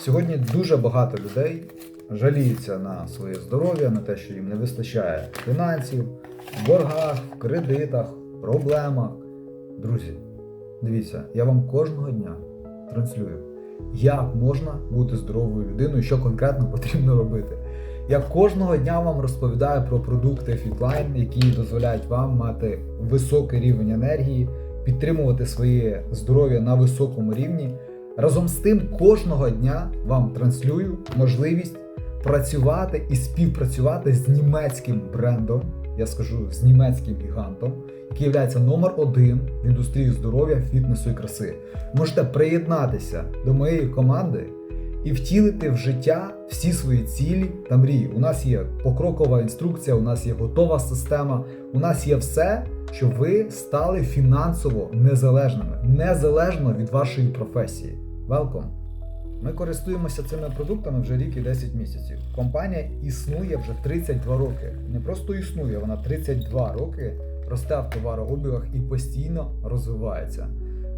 Сьогодні дуже багато людей жаліються на своє здоров'я, на те, що їм не вистачає фінансів, в боргах, в кредитах, проблемах. Друзі, дивіться, я вам кожного дня транслюю, як можна бути здоровою людиною, що конкретно потрібно робити. Я кожного дня вам розповідаю про продукти Fitline, які дозволяють вам мати високий рівень енергії, підтримувати своє здоров'я на високому рівні. Разом з тим, кожного дня вам транслюю можливість працювати і співпрацювати з німецьким брендом, я скажу з німецьким гігантом, який є номер один в індустрії здоров'я, фітнесу і краси. Можете приєднатися до моєї команди і втілити в життя всі свої цілі та мрії. У нас є покрокова інструкція, у нас є готова система, у нас є все, щоб ви стали фінансово незалежними, незалежно від вашої професії. Welcome! Ми користуємося цими продуктами вже рік і 10 місяців. Компанія існує вже 32 роки. Не просто існує, вона 32 роки росте в товарообігах і постійно розвивається.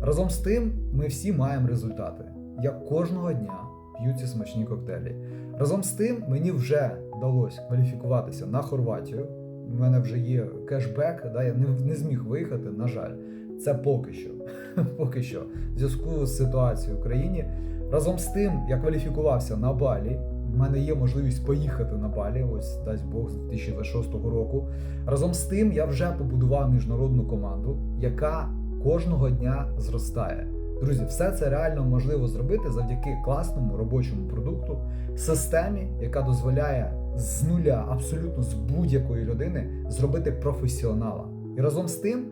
Разом з тим, ми всі маємо результати. Я кожного дня п'ю ці смачні коктейлі. Разом з тим, мені вже вдалося кваліфікуватися на Хорватію. У мене вже є кешбек, да, я не, не зміг виїхати, на жаль. Це поки що. поки що. В зв'язку з ситуацією в країні. Разом з тим, я кваліфікувався на Балі. В мене є можливість поїхати на Балі, ось дасть Бог з 2026 року. Разом з тим, я вже побудував міжнародну команду, яка кожного дня зростає. Друзі, все це реально можливо зробити завдяки класному робочому продукту, системі, яка дозволяє з нуля, абсолютно з будь-якої людини, зробити професіонала. І разом з тим,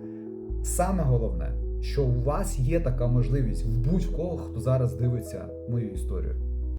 саме головне, що у вас є така можливість в будь-кого, хто зараз дивиться мою історію.